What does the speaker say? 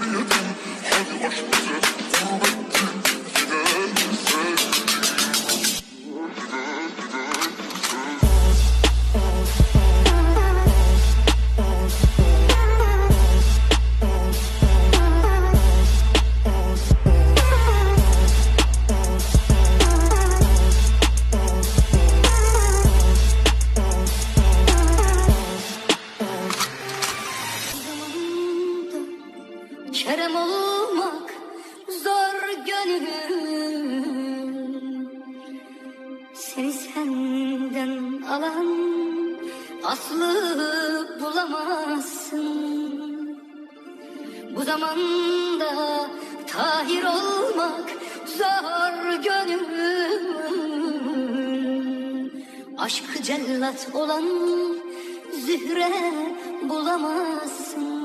i'll a gun, Kerem olmak zor gönlüm. Seni senden alan aslı bulamazsın. Bu zamanda tahir olmak zor gönlüm. Aşkı cellat olan zühre bulamazsın.